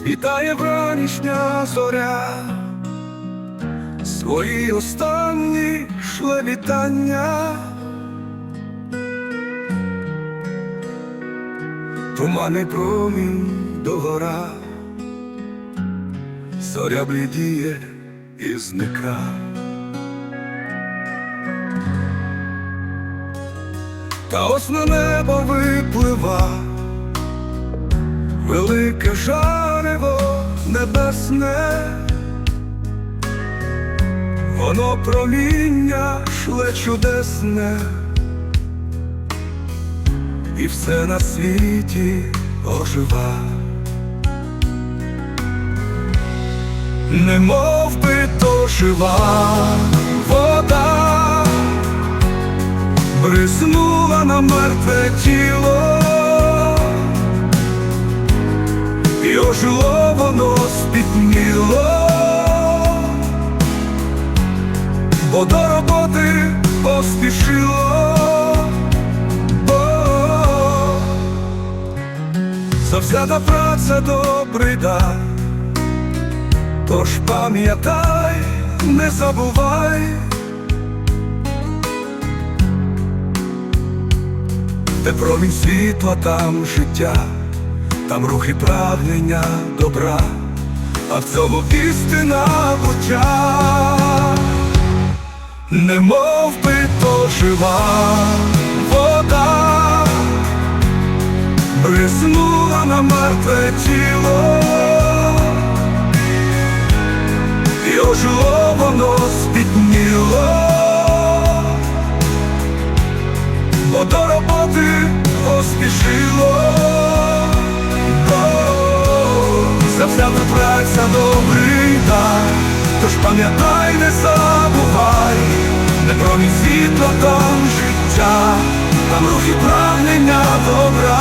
Світає вранішня зоря, свої останні шле вітання. Туманий промінь догора, зоря блідіє і зника. Та ось на небо виплива велике жарево небесне, воно проміння шле чудесне, і все на світі ожива. Немов би то жива вода, бризнула на мертве тіло. Бо до роботи поспішило, бо завзята праця добрий дар, тож пам'ятай, не забувай, де промінь світла, там життя там рух і прагнення добра, а в цьому істина буття, немов би то жива вода, бризнула на мертве тіло, і ожило воно спітніло, бо до роботи поспішило. Завзята праця добрий дар, тож пам'ятай, не забувай, не промі світла, там життя, там рухи прагнення добра,